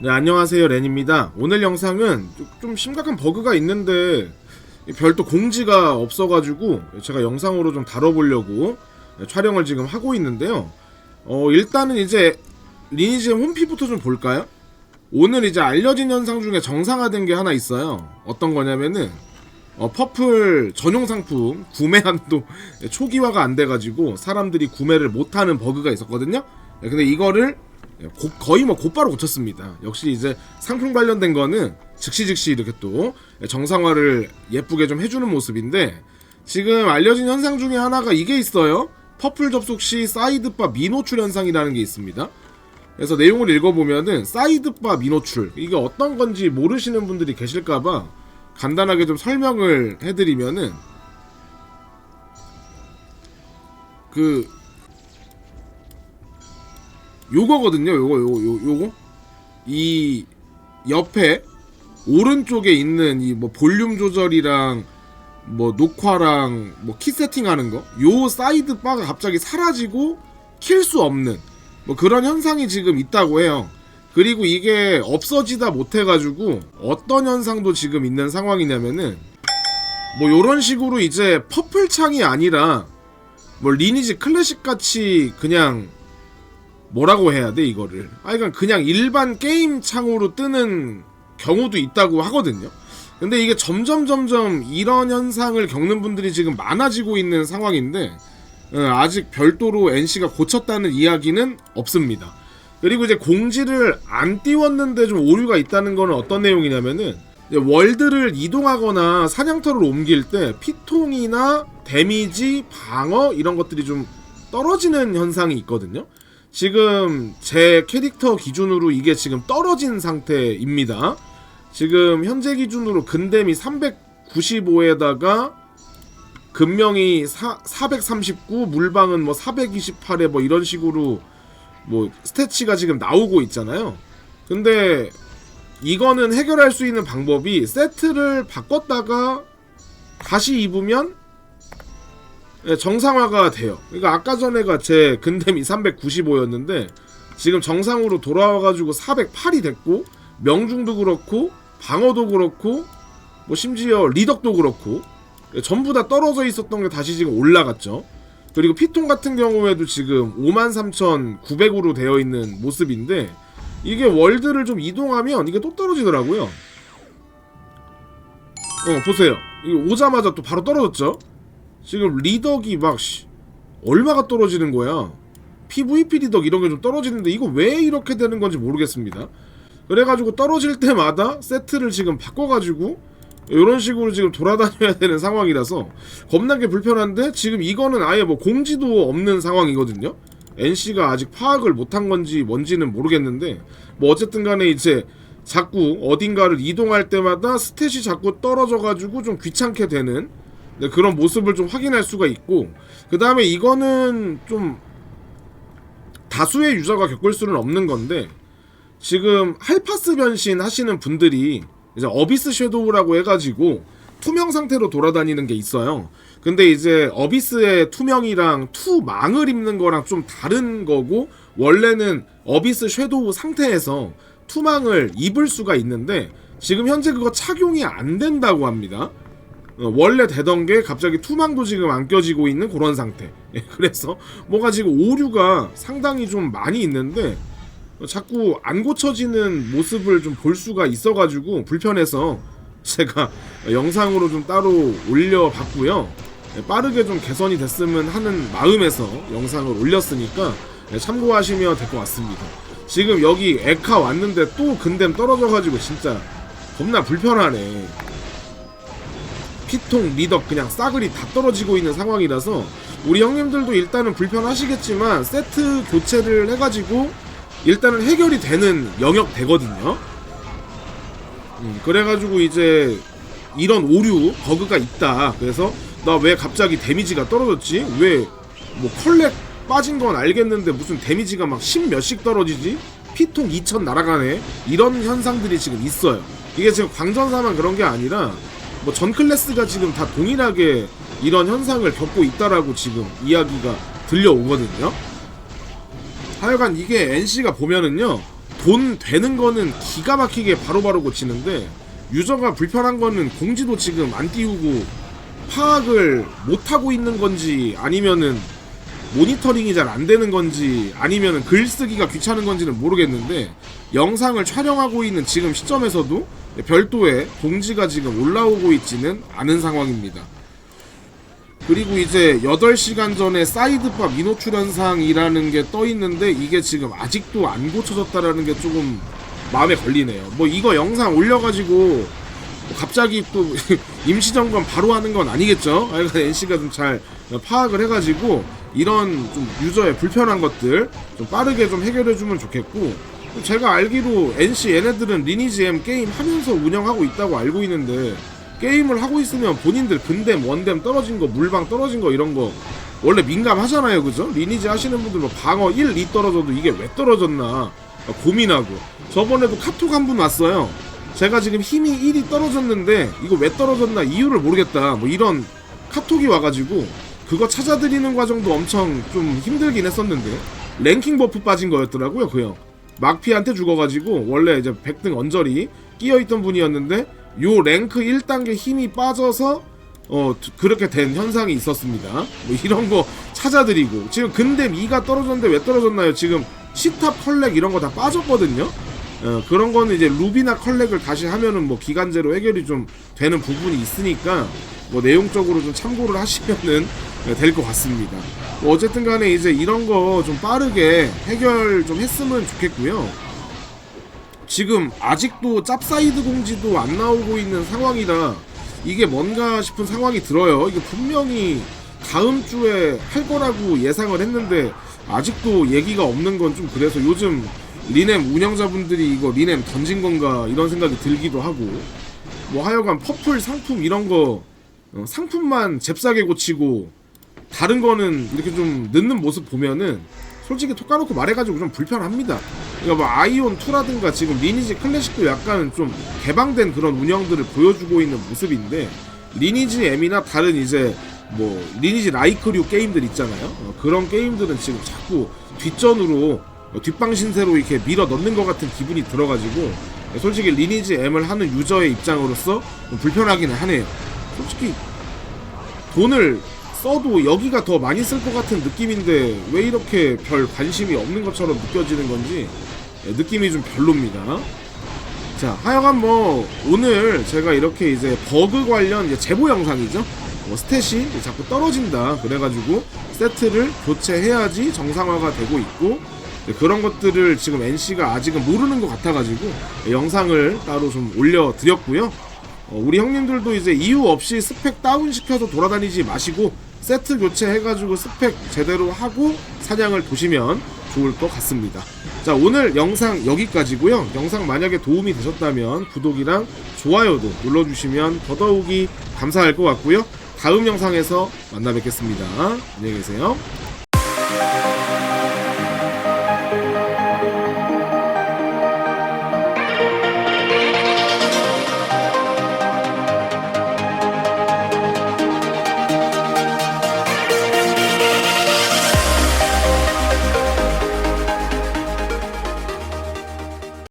네, 안녕하세요 렌입니다. 오늘 영상은 좀- 좀 심각한 버그가 있는데 별도 공지가 없어가지고 제가 영상으로 좀 다뤄보려고 촬영을 지금 하고 있는데요. 어, 일단은 이제 리니지 홈피부터 좀 볼까요? 오늘 이제 알려진 현상 중에 정상화된 게 하나 있어요. 어떤 거냐면은 어, 퍼플 전용 상품 구매 한도 초기화가 안 돼가지고 사람들이 구매를 못하는 버그가 있었거든요. 네, 근데 이거를 고- 거의 뭐 곧바로 고쳤습니다. 역시 이제 상품 관련된 거는 즉시 즉시 이렇게 또 정상화를 예쁘게 좀 해주는 모습인데 지금 알려진 현상 중에 하나가 이게 있어요. 퍼플 접속 시 사이드바 미노출 현상이라는 게 있습니다. 그래서 내용을 읽어보면은 사이드바 미노출 이게 어떤 건지 모르시는 분들이 계실까봐 간단하게 좀 설명을 해드리면은 그 요거거든요. 요거 요거 요, 요거 이 옆에 오른쪽에 있는 이 뭐 볼륨 조절이랑 뭐 녹화랑 뭐 키 세팅하는 거 요 사이드 바가 갑자기 사라지고 킬 수 없는 뭐 그런 현상이 지금 있다고 해요. 그리고 이게 없어지다 못해가지고 어떤 현상도 지금 있는 상황이냐면은 뭐 요런 식으로 이제 퍼플 창이 아니라 뭐 리니지 클래식 같이 그냥 뭐라고 해야 돼 이거를? 아 그냥 그냥 일반 게임 창으로 뜨는 경우도 있다고 하거든요. 근데 이게 점점 점점 이런 현상을 겪는 분들이 지금 많아지고 있는 상황인데 어, 아직 별도로 NC가 고쳤다는 이야기는 없습니다. 그리고 이제 공지를 안 띄웠는데 좀 오류가 있다는 거는 어떤 내용이냐면은 월드를 이동하거나 사냥터를 옮길 때 피통이나 데미지, 방어 이런 것들이 좀 떨어지는 현상이 있거든요. 지금 제 캐릭터 기준으로 이게 지금 떨어진 상태입니다. 지금 현재 기준으로 근댐이 395에다가 근명이 4, 439, 물방은 뭐 428에 뭐 이런 식으로 뭐 스태치가 지금 나오고 있잖아요. 근데 이거는 해결할 수 있는 방법이 세트를 바꿨다가 다시 입으면 예, 정상화가 돼요. 그러니까 아까 전에가 제 근댐이 395였는데 지금 정상으로 돌아와가지고 408이 됐고 명중도 그렇고 방어도 그렇고 뭐 심지어 리덕도 그렇고 예, 전부 다 떨어져 있었던 게 다시 지금 올라갔죠. 그리고 피통 같은 경우에도 지금 53,900으로 되어 있는 모습인데 이게 월드를 좀 이동하면 이게 또 떨어지더라고요. 어 보세요. 이게 오자마자 또 바로 떨어졌죠. 지금 리덕이 막 씨, 얼마가 떨어지는 거야. PVP 리덕 이런 게 좀 떨어지는데 이거 왜 이렇게 되는 건지 모르겠습니다. 그래가지고 떨어질 때마다 세트를 지금 바꿔가지고 이런 식으로 지금 돌아다녀야 되는 상황이라서 겁나게 불편한데 지금 이거는 아예 뭐 공지도 없는 상황이거든요. NC가 아직 파악을 못한 건지 뭔지는 모르겠는데 뭐 어쨌든 간에 이제 자꾸 어딘가를 이동할 때마다 스탯이 자꾸 떨어져가지고 좀 귀찮게 되는 네, 그런 모습을 좀 확인할 수가 있고 그 다음에 이거는 좀 다수의 유저가 겪을 수는 없는 건데 지금 할파스 변신 하시는 분들이 이제 어비스 섀도우라고 해가지고 투명 상태로 돌아다니는 게 있어요. 근데 이제 어비스의 투명이랑 투망을 입는 거랑 좀 다른 거고 원래는 어비스 섀도우 상태에서 투망을 입을 수가 있는데 지금 현재 그거 착용이 안 된다고 합니다. 어, 원래 되던 게 갑자기 투망도 지금 안 껴지고 있는 그런 상태. 예, 그래서 뭐가 지금 오류가 상당히 좀 많이 있는데 어, 자꾸 안 고쳐지는 모습을 좀 볼 수가 있어가지고 불편해서 제가 영상으로 좀 따로 올려봤고요. 예, 빠르게 좀 개선이 됐으면 하는 마음에서 영상을 올렸으니까 예, 참고하시면 될 것 같습니다. 지금 여기 에카 왔는데 또 근댐 떨어져가지고 진짜 겁나 불편하네. 피통, 리덕 그냥 싸그리 다 떨어지고 있는 상황이라서 우리 형님들도 일단은 불편하시겠지만 세트 교체를 해가지고 일단은 해결이 되는 영역 되거든요. 음, 그래가지고 이제 이런 오류 버그가 있다. 그래서 나 왜 갑자기 데미지가 떨어졌지? 왜 뭐 컬렉 빠진 건 알겠는데 무슨 데미지가 막 10 몇씩 떨어지지? 피통 2000 날아가네. 이런 현상들이 지금 있어요. 이게 지금 광전사만 그런 게 아니라 뭐 전 클래스가 지금 다 동일하게 이런 현상을 겪고 있다라고 지금 이야기가 들려오거든요. 하여간 이게 NC가 보면은요 돈 되는 거는 기가 막히게 바로바로 고치는데 유저가 불편한 거는 공지도 지금 안 띄우고 파악을 못 하고 있는 건지 아니면은 모니터링이 잘 안 되는 건지 아니면은 글쓰기가 귀찮은 건지는 모르겠는데 영상을 촬영하고 있는 지금 시점에서도 별도의 공지가 지금 올라오고 있지는 않은 상황입니다. 그리고 이제 8시간 전에 사이드바 민호 출연상이라는 게 떠 있는데 이게 지금 아직도 안 고쳐졌다라는 게 조금 마음에 걸리네요. 뭐 이거 영상 올려가지고 뭐 갑자기 또 임시 점검 바로 하는 건 아니겠죠? 하여간 NC가 좀 잘 파악을 해가지고 이런 좀 유저의 불편한 것들 좀 빠르게 좀 해결해주면 좋겠고 제가 알기로 NC 얘네들은 리니지 M 게임 하면서 운영하고 있다고 알고 있는데 게임을 하고 있으면 본인들 근댐, 원댐 떨어진 거, 물방 떨어진 거 이런 거 원래 민감하잖아요, 그죠? 리니지 하시는 분들 뭐 방어 1, 2 떨어져도 이게 왜 떨어졌나 고민하고 저번에도 카톡 한 분 왔어요. 제가 지금 힘이 1이 떨어졌는데 이거 왜 떨어졌나 이유를 모르겠다. 뭐 이런 카톡이 와가지고 그거 찾아드리는 과정도 엄청 좀 힘들긴 했었는데 랭킹 버프 빠진 거였더라고요, 그 형. 막피한테 죽어가지고 원래 이제 백등 언저리 끼어있던 분이었는데 요 랭크 1단계 힘이 빠져서 어 두- 그렇게 된 현상이 있었습니다. 뭐 이런 거 찾아드리고 지금 근데 2가 떨어졌는데 왜 떨어졌나요? 지금 시탑 컬렉 이런 거 다 빠졌거든요. 어, 그런 거는 이제 루비나 컬렉을 다시 하면은 뭐 기간제로 해결이 좀 되는 부분이 있으니까 뭐 내용적으로 좀 참고를 하시면은 될 것 같습니다. 뭐 어쨌든 간에 이제 이런 거 좀 빠르게 해결 좀 했으면 좋겠고요. 지금 아직도 짭사이드 공지도 안 나오고 있는 상황이라 이게 뭔가 싶은 상황이 들어요. 이게 분명히 다음 주에 할 거라고 예상을 했는데 아직도 얘기가 없는 건 좀 그래서 요즘 리넴 운영자분들이 이거 리넴 던진 건가 이런 생각이 들기도 하고 뭐 하여간 퍼플 상품 이런 거 어, 상품만 잽싸게 고치고 다른 거는 이렇게 좀 늦는 모습 보면은 솔직히 톡 까놓고 말해가지고 좀 불편합니다. 그러니까 뭐 아이온 2라든가 지금 리니지 클래식도 약간 좀 개방된 그런 운영들을 보여주고 있는 모습인데 리니지 M이나 다른 이제 뭐 리니지 라이크류 게임들 있잖아요. 어, 그런 게임들은 지금 자꾸 뒷전으로 어, 뒷방 신세로 이렇게 밀어 넣는 것 같은 기분이 들어가지고 솔직히 리니지 M을 하는 유저의 입장으로서 좀 불편하기는 하네요. 솔직히 돈을 써도 여기가 더 많이 쓸 것 같은 느낌인데 왜 이렇게 별 관심이 없는 것처럼 느껴지는 건지 예, 느낌이 좀 별로입니다. 자, 하여간 뭐 오늘 제가 이렇게 이제 버그 관련 제보 영상이죠. 뭐 스탯이 자꾸 떨어진다 그래가지고 세트를 교체해야지 정상화가 되고 있고 네, 그런 것들을 지금 NC가 아직은 모르는 것 같아가지고 예, 영상을 따로 좀 올려드렸고요. 어, 우리 형님들도 이제 이유 없이 스펙 다운 시켜서 돌아다니지 마시고 세트 교체해가지고 스펙 제대로 하고 사냥을 보시면 좋을 것 같습니다. 자 오늘 영상 여기까지고요. 영상 만약에 도움이 되셨다면 구독이랑 좋아요도 눌러주시면 더더욱이 감사할 것 같고요. 다음 영상에서 만나 뵙겠습니다. 안녕히 계세요.